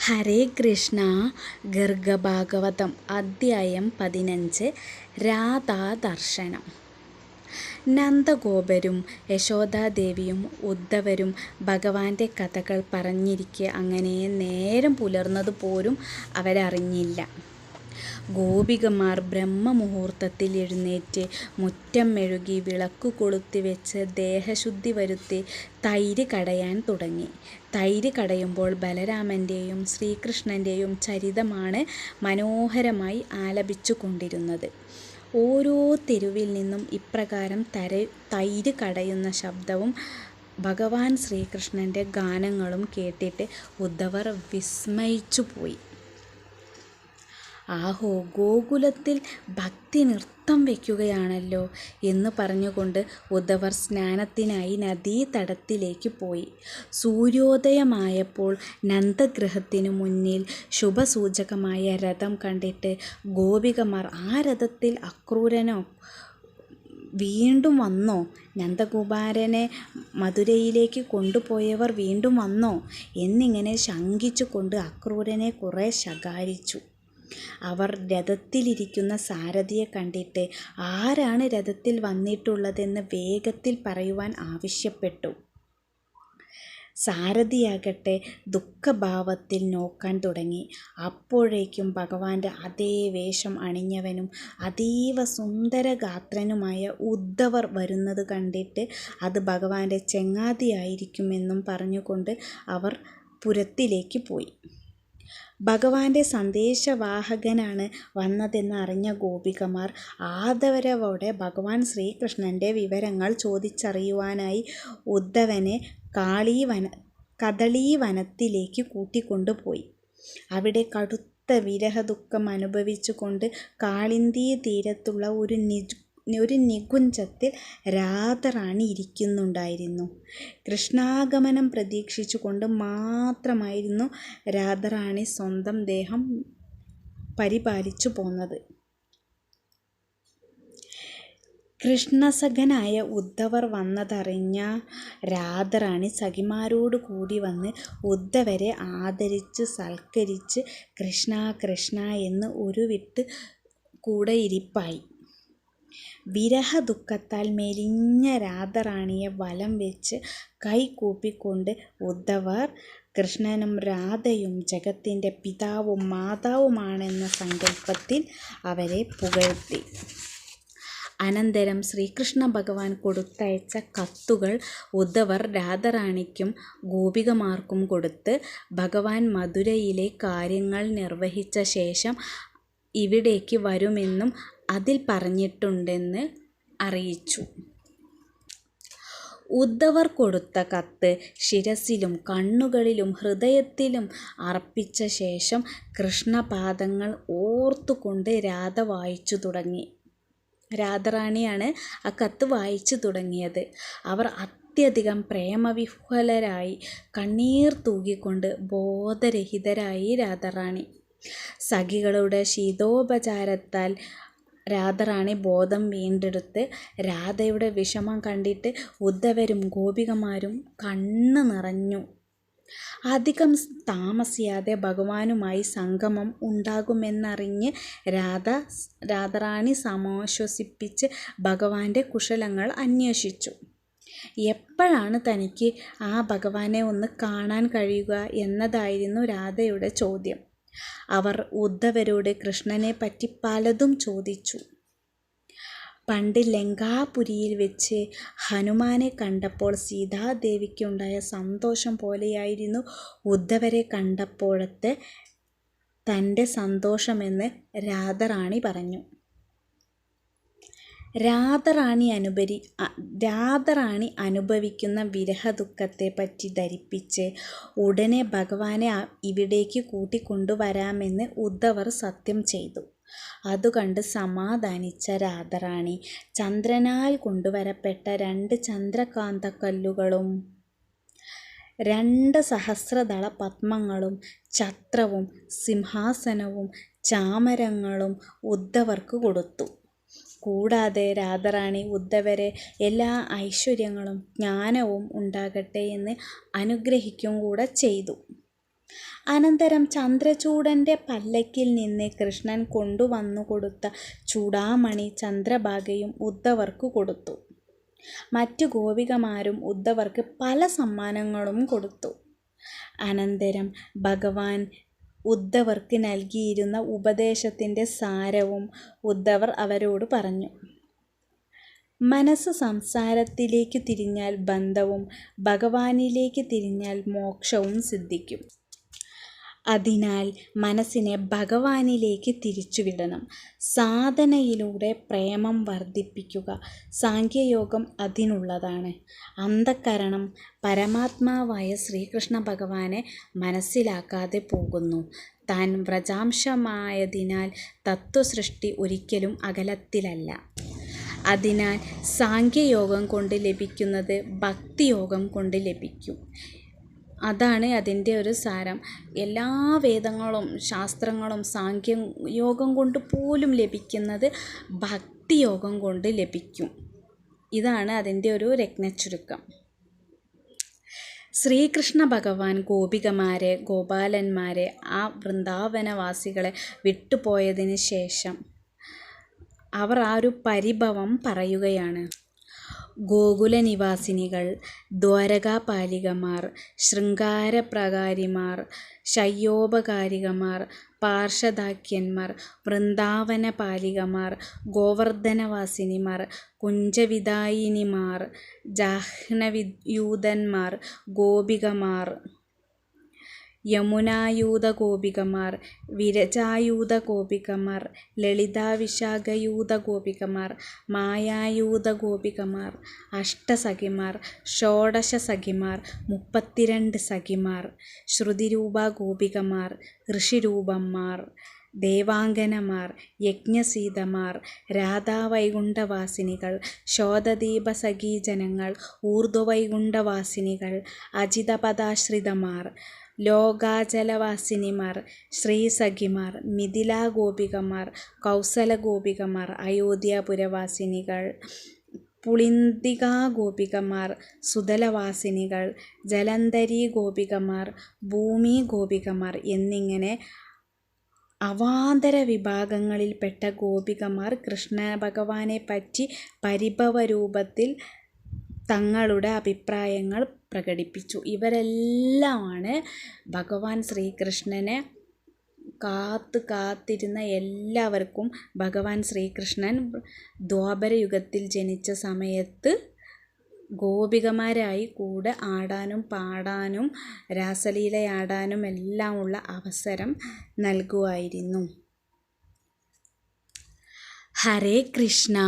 ഹരേ കൃഷ്ണ ഗർഗഭാഗവതം അദ്ധ്യായം പതിനഞ്ച് രാധാദർശനം നന്ദഗോപരും യശോദാദേവിയും ഉദ്ധവരും ഭഗവാന്റെ കഥകൾ പറഞ്ഞിരിക്കെ അങ്ങനെ നേരം പുലർന്നതു പോലും അവരറിഞ്ഞില്ല. ഗോപികമാർ ബ്രഹ്മമുഹൂർത്തത്തിൽ എഴുന്നേറ്റ് മുറ്റം മെഴുകി വിളക്കു കൊളുത്തിവെച്ച് ദേഹശുദ്ധി വരുത്തി തൈര് കടയാൻ തുടങ്ങി. തൈര് കടയുമ്പോൾ ബലരാമന്റെയും ശ്രീകൃഷ്ണന്റെയും ചരിതമാണ് മനോഹരമായി ആലപിച്ചു കൊണ്ടിരുന്നത് ഓരോ തെരുവിൽ നിന്നും ഇപ്രകാരം തര തൈര് കടയുന്ന ശബ്ദവും ഭഗവാൻ ശ്രീകൃഷ്ണന്റെ ഗാനങ്ങളും കേട്ടിട്ട് ഉദ്ധവർ വിസ്മയിച്ചുപോയി. "ആഹോ, ഗോകുലത്തിൽ ഭക്തി നൃത്തം വയ്ക്കുകയാണല്ലോ! " എന്ന് പറഞ്ഞുകൊണ്ട് ഉദ്ധവർ സ്നാനത്തിനായി നദീതടത്തിലേക്ക് പോയി. സൂര്യോദയമായപ്പോൾ നന്ദഗൃഹത്തിനു മുന്നിൽ ശുഭസൂചകമായ രഥം കണ്ടിട്ട് ഗോപികമാർ "ആ രഥത്തിൽ അക്രൂരനോ? വീണ്ടും വന്നോ? നന്ദകുമാരനെ മധുരയിലേക്ക് കൊണ്ടുപോയവർ വീണ്ടും വന്നോ? " എന്നിങ്ങനെ ശങ്കിച്ചുകൊണ്ട് അക്രൂരനെ കുറെ ശകാരിച്ചു. അവർ രഥത്തിലിരിക്കുന്ന സാരഥിയെ കണ്ടിട്ട് ആരാണ് രഥത്തിൽ വന്നിട്ടുള്ളതെന്ന് വേഗത്തിൽ പറയുവാൻ ആവശ്യപ്പെട്ടു. സാരഥിയാകട്ടെ ദുഃഖഭാവത്തിൽ നോക്കാൻ തുടങ്ങി. അപ്പോഴേക്കും ഭഗവാന്റെ അതേ വേഷം അണിഞ്ഞവനും അതീവ സുന്ദരഗാത്രനുമായ ഉദ്ധവർ വരുന്നത് കണ്ടിട്ട് അത് ഭഗവാന്റെ ചെങ്ങാതിയായിരിക്കുമെന്നും പറഞ്ഞുകൊണ്ട് അവർ പുരത്തിലേക്ക് പോയി. ഭഗവാന്റെ സന്ദേശവാഹകനാണ് വന്നതെന്ന് അറിഞ്ഞ ഗോപികമാർ ആദരവോടെ ഭഗവാൻ ശ്രീകൃഷ്ണന്റെ വിവരങ്ങൾ ചോദിച്ചറിയുവാനായി ഉദ്ധവനെ കദളീവനത്തിലേക്ക് കൂട്ടിക്കൊണ്ടുപോയി. അവിടെ കടുത്ത വിരഹദുഃഖം അനുഭവിച്ചുകൊണ്ട് കാളിന്ദീതീരത്തുള്ള ഒരു നികുഞ്ജത്തിൽ രാധറാണി ഇരിക്കുന്നുണ്ടായിരുന്നു. കൃഷ്ണാഗമനം പ്രതീക്ഷിച്ചുകൊണ്ട് മാത്രമായിരുന്നു രാധറാണി സ്വന്തം ദേഹം പരിപാലിച്ചു പോന്നത് കൃഷ്ണസഖനായ ഉദ്ധവർ വന്നതറിഞ്ഞ രാധറാണി സഖിമാരോട് കൂടി വന്ന് ഉദ്ധവരെ ആദരിച്ച് സൽക്കരിച്ച് കൃഷ്ണ കൃഷ്ണ എന്ന് ഉരുവിട്ട് കൂടെയിരിപ്പായി. വിരഹദുഃഖത്താൽ മെലിഞ്ഞ രാധറാണിയെ വലം വെച്ച് കൈകൂപ്പിക്കൊണ്ട് ഉദ്ധവർ കൃഷ്ണനും രാധയും ജഗത്തിന്റെ പിതാവും മാതാവുമാണെന്ന സങ്കല്പത്തിൽ അവരെ പുകഴ്ത്തി. അനന്തരം ശ്രീകൃഷ്ണ ഭഗവാൻ കൊടുത്തയച്ച കത്തുകൾ ഉദ്ധവർ രാധാറാണിക്കും ഗോപികമാർക്കും കൊടുത്ത് ഭഗവാൻ മധുരയിലെ കാര്യങ്ങൾ നിർവഹിച്ച ശേഷം ഇവിടേക്ക് വരുമെന്നും അതിൽ പറഞ്ഞിട്ടുണ്ടെന്ന് അറിയിച്ചു. ഉദ്ധവർ കൊടുത്ത കത്ത് ശിരസിലും കണ്ണുകളിലും ഹൃദയത്തിലും അർപ്പിച്ച ശേഷം കൃഷ്ണപാദങ്ങൾ ഓർത്തുകൊണ്ട് രാധ വായിച്ചു തുടങ്ങി. രാധാറാണിയാണ് ആ കത്ത് വായിച്ചു തുടങ്ങിയത്. അവർ അത്യധികം പ്രേമവിഹ്വലരായി. കണ്ണീർ തൂകിക്കൊണ്ട് ബോധരഹിതരായി രാധാറാണി. സഖികളുടെ ശീതോപചാരത്താൽ രാധാറാണി ബോധം വീണ്ടെടുത്ത്. രാധയുടെ വിഷമം കണ്ടിട്ട് ഉദ്ധവരും ഗോപികമാരും കണ്ണ് നിറഞ്ഞു. അധികം താമസിയാതെ ഭഗവാനുമായി സംഗമം ഉണ്ടാകുമെന്നറിഞ്ഞ് രാധ രാധറാണി സമാശ്വസിപ്പിച്ച് ഭഗവാന്റെ കുശലങ്ങൾ അന്വേഷിച്ചു. എപ്പോഴാണ് തനിക്ക് ആ ഭഗവാനെ ഒന്ന് കാണാൻ കഴിയുക എന്നതായിരുന്നു രാധയുടെ ചോദ്യം. അവർ ഉദ്ധവരോട് കൃഷ്ണനെപ്പറ്റി പലതും ചോദിച്ചു. പണ്ട് ലങ്കാപുരിയിൽ വെച്ച് ഹനുമാനെ കണ്ടപ്പോൾ സീതാദേവിക്കുണ്ടായ സന്തോഷം പോലെയായിരുന്നു ഉദ്ധവരെ കണ്ടപ്പോഴത്തെ തന്റെ സന്തോഷമെന്ന് രാധറാണി പറഞ്ഞു. രാധാറാണി അനുഭവിക്കുന്ന വിരഹദുഃഖത്തെപ്പറ്റി ധരിപ്പിച്ച് ഉടനെ ഭഗവാനെ ഇവിടേക്ക് കൂട്ടിക്കൊണ്ടുവരാമെന്ന് ഉദ്ധവർ സത്യം ചെയ്തു. അതുകണ്ട് സമാധാനിച്ച രാധറാണി ചന്ദ്രനാൽ കൊണ്ടുവരപ്പെട്ട രണ്ട് ചന്ദ്രകാന്തക്കല്ലുകളും രണ്ട് സഹസ്രദള പത്മങ്ങളും ഛത്രവും സിംഹാസനവും ചാമരങ്ങളും ഉദ്ധവർക്ക് കൊടുത്തു. കൂടാതെ രാധാറാണി ഉദ്ധവരെ എല്ലാ ഐശ്വര്യങ്ങളും ജ്ഞാനവും ഉണ്ടാകട്ടെ എന്ന് അനുഗ്രഹിക്കും കൂടെ ചെയ്തു. അനന്തരം ചന്ദ്രചൂഡന്റെ പല്ലക്കിൽ നിന്ന് കൃഷ്ണൻ കൊണ്ടുവന്നു കൊടുത്ത ചൂടാമണി ചന്ദ്രഭാഗയും ഉദ്ധവർക്ക് കൊടുത്തു. മറ്റു ഗോപികമാരും ഉദ്ധവർക്ക് പല സമ്മാനങ്ങളും കൊടുത്തു. അനന്തരം ഭഗവാൻ ഉദ്ധവർക്ക് നൽകിയിരുന്ന ഉപദേശത്തിന്റെ സാരവും ഉദ്ധവർ അവരോട് പറഞ്ഞു. മനസ്സ് സംസാരത്തിലേക്ക് തിരിഞ്ഞാൽ ബന്ധവും ഭഗവാനിലേക്ക് തിരിഞ്ഞാൽ മോക്ഷവും സിദ്ധിക്കും. അതിനാൽ മനസ്സിനെ ഭഗവാനിലേക്ക് തിരിച്ചുവിടണം. സാധനയിലൂടെ പ്രേമം വർദ്ധിപ്പിക്കുക. സാഖ്യയോഗം അതിനുള്ളതാണ്. അന്ധക്കരണം പരമാത്മാവായ ശ്രീകൃഷ്ണ ഭഗവാനെ മനസ്സിലാക്കാതെ പോകുന്നു. താൻ വ്രജാംശമായതിനാൽ തത്വസൃഷ്ടി ഒരിക്കലും അകലത്തിലല്ല. അതിനാൽ സാഖ്യയോഗം കൊണ്ട് ലഭിക്കുന്നത് ഭക്തിയോഗം കൊണ്ട് ലഭിക്കും. അതാണ് അതിന്റെ ഒരു സാരം. എല്ലാ വേദങ്ങളും ശാസ്ത്രങ്ങളും സാംഖ്യയോഗം കൊണ്ട് പോലും ലഭിക്കുന്നത് ഭക്തിയോഗം കൊണ്ട് ലഭിക്കും. ഇതാണ് അതിന്റെ ഒരു രത്നച്ചുരുക്കം. ശ്രീകൃഷ്ണഭഗവാൻ ഗോപികമാരെ, ഗോപാലന്മാരെ, ആ വൃന്ദാവനവാസികളെ വിട്ടുപോയതിന് ശേഷം അവർ ആ ഒരു പരിഭവം പറയുകയാണ്. ഗോകുലനിവാസിനികൾ, ദ്വാരകാപാലികമാർ, ശൃംഗാരപ്രകാരിമാർ ശയ്യോപകാരികമാർ, പാർഷദാക്യന്മാർ വൃന്ദാവനപാലികമാർ, ഗോവർദ്ധനവാസിനിമാർ, കുഞ്ചവിതായിനിമാർ, ജാഹ്നവിയൂതന്മാർ ഗോപികമാർ, യമുനായൂതഗോപികമാർ, വിരജായൂതഗോപികമാർ, ലളിതാവിശാഖയൂതഗോപികമാർ, മായായൂതഗോപികമാർ, അഷ്ടസഖിമാർ, ഷോഡശസഖിമാർ, മുപ്പത്തിരണ്ട് സഖിമാർ, ശ്രുതിരൂപഗോപികമാർ, ഋഷിരൂപന്മാർ, ദേവാംഗനമാർ, യജ്ഞസീതമാർ, രാധാവൈകുണ്ഠവാസിനികൾ, ശോധദീപസഖീജനങ്ങൾ, ഊർധ്വവൈകുണ്ഠവാസിനികൾ, അജിതപദാശ്രിതമാർ, ലോകാചലവാസിനിമാർ, ശ്രീസഖിമാർ, കൗസല കൗസലഗോപികമാർ, അയോധ്യാപുരവാസിനികൾ, പുളിന്ദികാഗോപികമാർ, സുതലവാസിനികൾ, ഭൂമി ഭൂമിഗോപികമാർ എന്നിങ്ങനെ അവാന്തര വിഭാഗങ്ങളിൽപ്പെട്ട ഗോപികമാർ കൃഷ്ണഭഗവാനെപ്പറ്റി പരിഭവരൂപത്തിൽ തങ്ങളുടെ അഭിപ്രായങ്ങൾ പ്രകടിപ്പിച്ചു. ഇവരെല്ലാമാണ് ഭഗവാൻ ശ്രീകൃഷ്ണനെ കാത്ത് കാത്തിരുന്ന എല്ലാവർക്കും ഭഗവാൻ ശ്രീകൃഷ്ണൻ ദ്വാപരയുഗത്തിൽ ജനിച്ച സമയത്ത് ഗോപികമാരായി കൂടെ ആടാനും പാടാനും രാസലീലയാടാനും എല്ലാമുള്ള അവസരം നൽകുമായിരുന്നു. ഹരേ കൃഷ്ണ